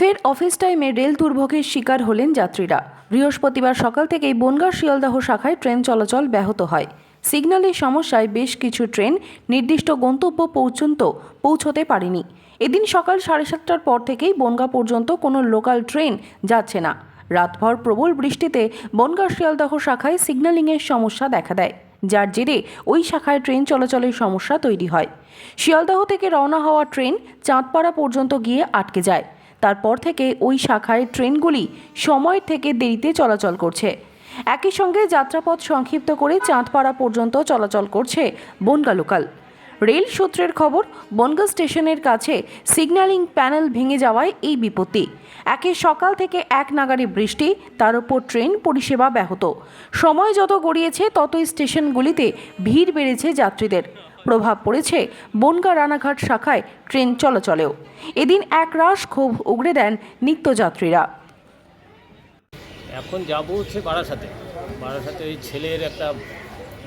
ফের অফিস টাইমে রেল দুর্ভোগের শিকার হলেন যাত্রীরা। বৃহস্পতিবার সকাল থেকেই বনগাঁ শিয়ালদাহ শাখায় ট্রেন চলাচল ব্যাহত হয়। সিগন্যালের সমস্যায় বেশ কিছু ট্রেন নির্দিষ্ট গন্তব্য পর্যন্ত পৌঁছতে পারেনি। এদিন সকাল সাড়ে সাতটার পর থেকেই বনগাঁ পর্যন্ত কোনো লোকাল ট্রেন যাচ্ছে না। রাতভর প্রবল বৃষ্টিতে বনগাঁ শিয়ালদাহ শাখায় সিগন্যালিংয়ের সমস্যা দেখা দেয়। যার জেরে ওই শাখায় ট্রেন চলাচলের সমস্যা তৈরি হয়। শিয়ালদাহ থেকে রওনা হওয়া ট্রেন চাঁদপাড়া পর্যন্ত গিয়ে আটকে যায়। তারপর থেকে ওই শাখায় ট্রেনগুলি সময় থেকে দেরিতে চলাচল করছে। একই সঙ্গে যাত্রাপথ সংক্ষিপ্ত করে চাঁদপাড়া পর্যন্ত চলাচল করছে বনগা লোকাল। রেল সূত্রের খবর, বনগা স্টেশনের কাছে সিগন্যালিং প্যানেল ভেঙে যাওয়ায় এই বিপত্তি। একে সকাল থেকে এক নাগারে বৃষ্টি, তার উপর ট্রেন পরিষেবা ব্যাহত। সময় যত গড়িয়েছে, ততই স্টেশনগুলিতে ভিড় বেড়েছে যাত্রীদের। প্রভাব পড়েছে বনগা রানাঘাট শাখায় ট্রেন চলাচলেও। এদিন এক রাশ ক্ষোভ উগড়ে দেন নিত্যযাত্রীরা। এখন যাব হচ্ছে বারাসাতে। বারাসাতে ওই ছেলের একটা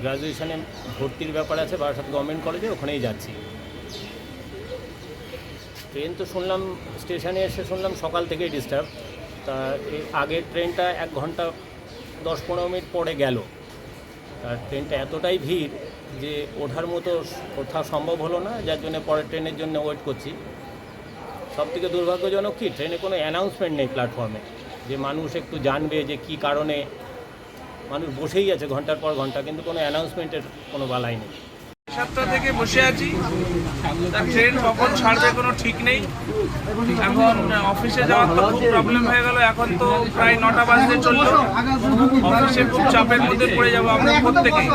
গ্রাজুয়েশনে ভর্তির ব্যাপার আছে, বারাসাত গভর্নমেন্ট কলেজে ওখানেই যাচ্ছি। ট্রেন তো শুনলাম, স্টেশনে এসে শুনলাম সকাল থেকেই ডিস্টার্ব তা আগের ট্রেনটা এক ঘণ্টা দশ পনেরো মিনিট পরে গেল। ট্রেনটা এতটাই ভিড় যে ওঠার মতো কোথাও সম্ভব হলো না, যার জন্য পরের ট্রেনের জন্য ওয়েট করছি। সব থেকে দুর্ভাগ্যজনক কি, ট্রেনে কোনো অ্যানাউন্সমেন্ট নেই প্ল্যাটফর্মে যে মানুষ একটু জানবে যে কি কারণে মানুষ বসেই আছে ঘণ্টার পর ঘণ্টা, কিন্তু কোনো অ্যানাউন্সমেন্টের কোনো বালাই নেই। সাতটা থেকে বসে আছি। ট্রেন কখন ছাড়বে কোনো ঠিক নেই। এখন অফিসে যাওয়ার তো খুব প্রবলেম হয়ে গেল। এখন তো প্রায় নটা বাজতে চলল। অফিসে খুব চাপের মধ্যে পড়ে যাব আমরা প্রত্যেকেই।